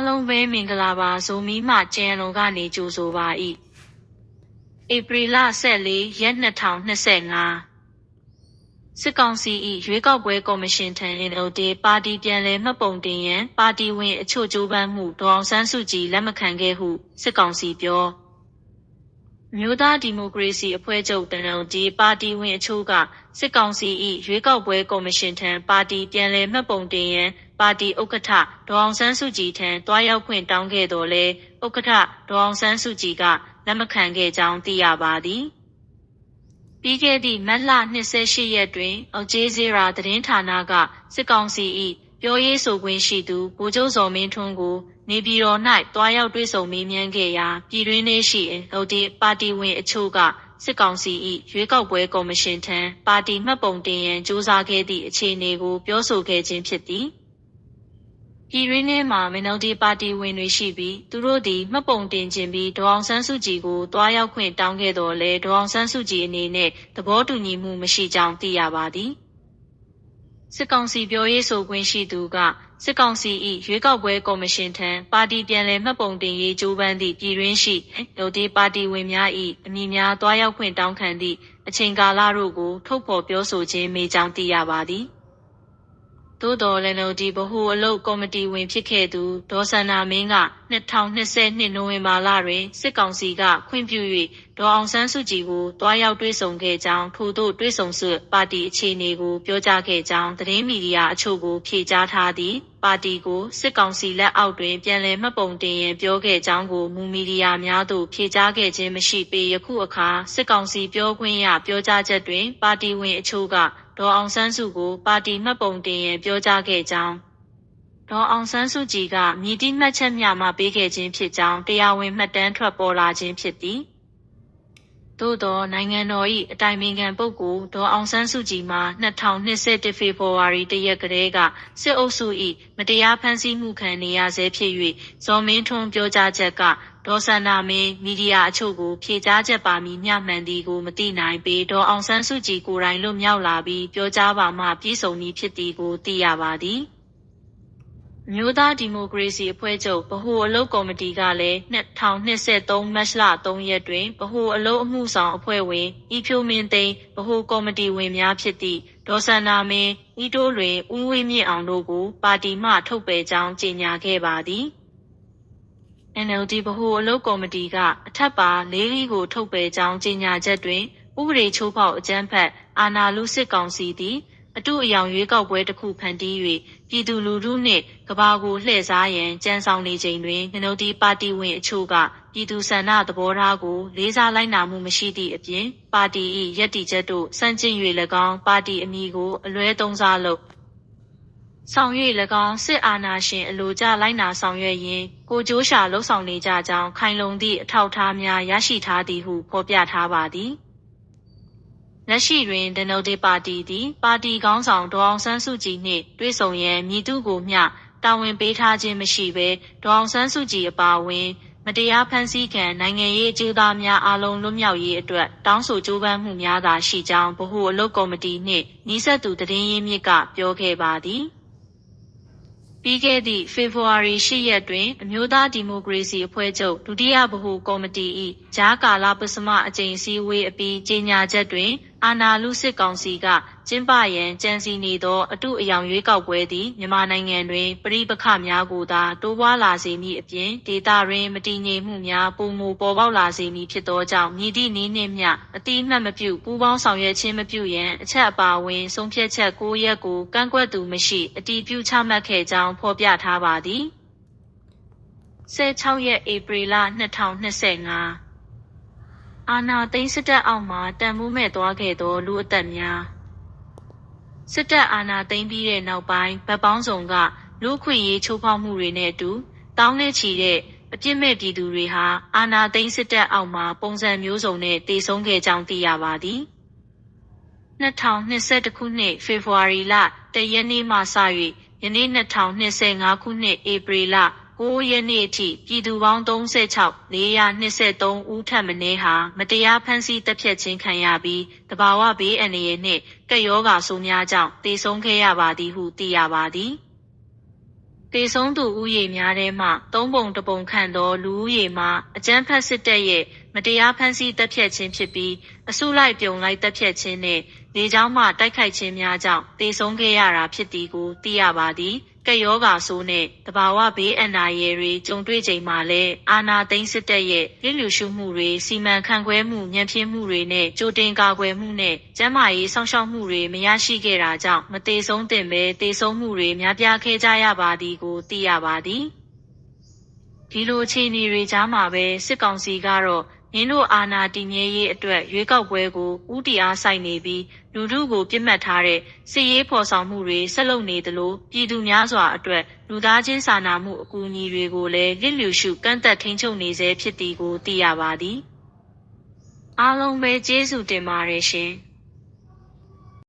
အားလုံးပဲမင်္ဂလာပါဇိုမီမှကျန်လုံကနေကြိုဆိုပါ၏ဧပြီလ14ရက်2025စစ်ကောင်စီ၏ရွေးကောက်ပွဲကော်မရှင်ထံ NLD ပါတီပြန်လည်မှတ်ပုံတင်ရန်ပါတီဝင်အချို့ကြိုးပမ်းမှုဒေါအောင်ဆန်းစုကြည်လက်မခံခဲ့ဟုစစ်ကောင်စီပြောမြို့သားဒီမိုကရေစီအဖွဲ့ချုပ်တနုံဒီပါတီဝင်အချို့ကစစ်ကောင်စီ၏ရွေးကောက်ပွဲကော်မရှင်ထံပါတီပြန်လည်မှတ်ပုံတင်ရန် ပါတီဥက္ကဋ္ဌဒေါအောင်ဆန်းစုကြည်ထံတွားရောက်ခွင့်တောင်းခဲ့တော်လဲဥက္ကဋ္ဌဒေါအောင်ဆန်းစုကြည်ကလက်မခံခဲ့ကြောင်းသိရပါသည်ပြီးခဲ့သည့်မတ်လ28ရက်တွင်အောက်ကျေးဇေရာသတင်းဌာနကစစ်ကောင်စီ၏ပြောရေးဆိုခွင့်ရှိသူဗိုလ်ချုပ်စော်မင်းထွန်းကိုနေပြည်တော်၌တွားရောက်တွေ့ဆုံမေးမြန်းခဲ့ရာပြည်တွင်းနေရှိအော်ဒီပါတီဝင်အချို့ကစစ်ကောင်စီ၏ရွေးကောက်ပွဲကော်မရှင်ထံပါတီမှတ်ပုံတင်ရန်စ조사ခဲ့သည့်အခြေအနေကိုပြောဆိုခဲ့ခြင်းဖြစ်သည် ပြည်ရင်းထဲမှာမနိုဒီပါတီဝင်တွေရှိပြီး သူတို့သည် မှတ်ပုံတင်ခြင်းပြီး ဒေါအောင်ဆန်းစုကြည်ကိုတွားရောက်ခွင့်တောင်းခဲ့တော်လဲဒေါအောင်ဆန်းစုကြည်အနေနဲ့ သဘောတူညီမှုမရှိကြောင်း သိရပါသည် စစ်ကောင်စီပြောရေးဆိုခွင့်ရှိသူက စစ်ကောင်စီ၏ရွေးကောက်ပွဲကော်မရှင်ထံ ပါတီပြန်လည်မှတ်ပုံတင်ရေးကြိုးပမ်းသည့် ပြည်တွင်းရှိဒိုတီပါတီဝင်များ၏အမည်များတွားရောက်ခွင့်တောင်းခံသည့် အချိန်ကာလတို့ကို ထုတ်ဖော်ပြောဆိုခြင်း မေကြောင်း သိရပါသည်။ သို့တော်လည်းလို့ဒီဗဟုအလုပ်ကော်မတီဝင်ဖြစ်ခဲ့သူဒေါ်စန္နာမင်းက2022နိုဝင်ဘာလတွင်စစ်ကောင်စီကခွင့်ပြု၍ဒေါ်အောင်ဆန်းစုကြည်ကိုတွားရောက်တွေ့ဆုံခဲ့ကြောင်းထို့သို့တွေ့ဆုံဆွပါတီအခြေအနေကိုပြောကြားခဲ့ကြောင်းသတင်းမီဒီယာအချို့ကိုဖြေကြားထားသည် ပါတီကိုစစ်ကောင်စီလက်အောက်တွင်ပြန်လည်မှတ်ပုံတင်ရန်ပြောခဲ့ကြောင်းကိုမူမီဒီယာများသို့ဖြေကြားခဲ့ခြင်းမရှိပေယခုအခါစစ်ကောင်စီပြောခွင့်ရပြောကြားချက်တွင် ပါတီဝင်အချို့ကဒေါ်အောင်ဆန်းစုကိုပါတီမှတ်ပုံတင်ရန်ပြောကြားခဲ့ကြောင်းဒေါ်အောင်ဆန်းစုကြည်ကမြည်တိမှတ်ချက်များမှပေးခဲ့ခြင်းဖြစ်ကြောင်းတရားဝင်မှတ်တမ်းထွက်ပေါ်လာခြင်းဖြစ်သည် သို့သောနိုင်ငံတော်၏အတိုင်ပင်ခံပုဂ္ဂိုလ်ဒေါ်အောင်ဆန်းစုကြည်မှာ2021ဖေဖော်ဝါရီတရက်ကလေးကစစ်အုပ်စု၏မတရားဖမ်းဆီးမှုခံနေရဆဲဖြစ်၍ဇော်မင်းထွန်းပြောကြားချက်ကဒေါ်စန္ဒာမင်းမီဒီယာအချို့ကိုဖြေကြားချက်ပါမီမျှမှန်သည်ကိုမသိနိုင်ပေဒေါ်အောင်ဆန်းစုကြည်ကိုယ်တိုင်လွတ်မြောက်လာပြီးပြောကြားပါမှပြည်စုံမည်ဖြစ်သည်ကိုသိရပါသည် မျိုးသားဒီမိုကရေစီအဖွဲ့ချုပ်ဗဟိုအလုပ်ကော်မတီကလည်း2023မတ်လ3ရက်တွင်ဗဟိုအလုပ်အမှုဆောင်အဖွဲ့ဝင်ဤဖြိုးမင်းသိန်းဗဟိုကော်မတီဝင်များဖြစ်သည့်ဒေါ်စန္ဒာမင်းဤတိုးလွင်ဦးဝင်းမြင့်အောင်တို့ကိုပါတီမှထုတ်ပယ်ကြောင်းကြေညာခဲ့ပါသည်။ NLD ဗဟိုအလုပ်ကော်မတီကအထက်ပါလေးလီကိုထုတ်ပယ်ကြောင်းကြေညာချက်တွင်ဥပဒေချိုးဖောက်အကြမ်းဖက်အာဏာလုစစ်ကောင်စီသည် အတုအယောင်ရွေးကောက်ပွဲတစ်ခုဖန်တီး၍ပြည်သူလူထုနှင့်ကဘာကိုလှည့်စားရန်ကြံဆောင်နေချိန်တွင်ငနုတ်တီပါတီဝင်အချို့ကပြည်သူဆန္ဒသဘောထားကိုလေးစားလိုက်နာမှုမရှိသည့်အပြင်ပါတီ၏ရည်တည်ချက်တို့စန့်ကျင်၍၎င်းပါတီအမည်ကိုအလွဲသုံးစားလုပ်ဆောင်၍၎င်းစစ်အာဏာရှင်အလိုကျလိုက်နာဆောင်ရွက်ရင်းကိုကျိုးရှာလှုပ်ဆောင်နေကြကြောင်းခိုင်လုံသည့်အထောက်အထားများရရှိထားသည်ဟုဖော်ပြထားပါသည် လက်ရှိတွင်ဒနိုဒေပါတီသည် ပါတီကောင်းဆောင် ဒေါအောင်ဆန်းစုကြည်နှင့် တွေ့ဆုံရန်မြည်သူကိုမျှ တာဝန်ပေးထားခြင်းမရှိဘဲ ဒေါအောင်ဆန်းစုကြည်အပါအဝင် မတရားဖန်ဆီးခံ နိုင်ငံရေးအကျိုးသားများအလုံး လွတ်မြောက်ရေးအတွက် တောင်းဆိုကြိုးပမ်းမှုများသာရှိကြောင်း ဗဟိုအလုပ်ကော်မတီနှင့်နှီးဆက်သူတည်င်းရင်းမြစ်က ပြောခဲ့ပါသည်။ပြီးခဲ့သည့် ဖေဖော်ဝါရီ ၈ ရက်တွင် အမျိုးသားဒီမိုကရေစီအဖွဲ့ချုပ် ဒုတိယဗဟိုကော်မတီ၏ကြားကာလပစမအကြိမ်စည်းဝေးအပြီး ကြေညာချက်တွင် အာဏာလုစစ်ကောင်စီက ကျင်းပရန်ကြံစီနေသော အတုအယောင်ရွေးကောက်ပွဲသည် မြန်မာနိုင်ငံတွင် ပဋိပက္ခများကိုသာ တိုးပွားလာစေမည်အပြင် ဒေသတွင်မတည်ငြိမ်မှုများပုံမူပေါ်ပေါက်လာစေမည်ဖြစ်သောကြောင့်မြည်သည့်နည်းနှင့်မျှအတိအမှတ်မပြု ပူးပေါင်းဆောင်ရွက်ခြင်းမပြုရန် အချက်အပါအဝင် ဆုံးဖြတ်ချက် ၉ရက်ကို ကန့်ကွက်သူမရှိ အတည်ပြုချမှတ်ခဲ့ကြောင်း ဖော်ပြထားပါသည်16ရက် ဧပြီလ2025 အာဏာသိမ်းစစ်တပ်အောက်မှာတန်မိုးမဲ့သွားခဲ့သောလူအသက်များစစ်တပ်အာဏာသိမ်းပြီးတဲ့နောက်ပိုင်းဗတ်ပေါင်းစုံကလူခွင့်ရေးချိုးဖောက်မှုတွေနဲ့အတူတောင်းနဲ့ချီတဲ့အပြစ်မဲ့ပြည်သူတွေဟာအာဏာသိမ်းစစ်တပ်အောက်မှာပုံစံမျိုးစုံနဲ့တည်ဆုံခဲ့ကြောင်းသိရပါသည်2021ခုနှစ်ဖေဖော်ဝါရီလတရက်နေ့မှစ၍ယနေ့2025ခုနှစ်ဧပြီလ 9ရက်နေ့အထိပြည်သူပေါင်း36 423ဦးထပ်မင်းဟာမတရားဖမ်းဆီးတပ်ဖြတ်ခြင်းခံရပြီးတဘာဝဘေးအန္တရာယ်နှင့်ကက်ယောဂါဆိုးများကြောင့်တေဆုံးခဲ့ရပါသည်ဟုသိရပါသည်တေဆုံးသူဥယေများထဲမှသုံးပုံတစ်ပုံခန့်သောလူဦးရေမှာအကြမ်းဖက်စစ်တပ်ရဲ့မတရားဖမ်းဆီးတပ်ဖြတ်ခြင်းဖြစ်ပြီးအစုလိုက်ပြုံလိုက်တပ်ဖြတ်ခြင်းနှင့်လေကြောင်းမှတိုက်ခိုက်ခြင်းများကြောင့်တေဆုံးခဲ့ရတာဖြစ်သည်ကိုသိရပါသည်ကက်ယောဂါဆိုးနဲ့တဘာဝဘေးအန္တရာယ်တွေ ကြုံတွေ့ချိန်မှာလည်း အာနာသိန်းစစ်တပ်ရဲ့လစ်လျူရှုမှုတွေ စီမံခန့်ခွဲမှုညံပြင်းမှုတွေနဲ့ ကြိုတင်ကာကွယ်မှုနဲ့ ကျန်းမာရေးစောင့်ရှောက်မှုတွေ မရရှိခဲ့တာကြောင့်မတေဆုံးတင်ပဲတေဆုံးမှုတွေ များပြားခဲ့ကြရပါသည်ကို သိရပါသည် ဒီလိုအခြေအနေတွေကြားမှာပဲ စစ်ကောင်စီကတော့ ရင်းတို့အာဏာတည်မြဲရေးအတွက်ရွေးကောက်ပွဲကိုဥတီအားဆိုင်နေပြီးလူထုကိုပြစ်မှတ်ထားတဲ့စစ်ရေးဖော်ဆောင်မှုတွေဆက်လုပ်နေသလိုပြည်သူများစွာအတွက်လူသားချင်းစာနာမှုအကူအညီတွေကိုလည်းလစ်လျူရှုကန့်သက်ထိန်းချုပ်နေဆဲဖြစ်သည်ကိုသိရပါသည်အားလုံးပဲကျေးဇူးတင်ပါတယ်ရှင်။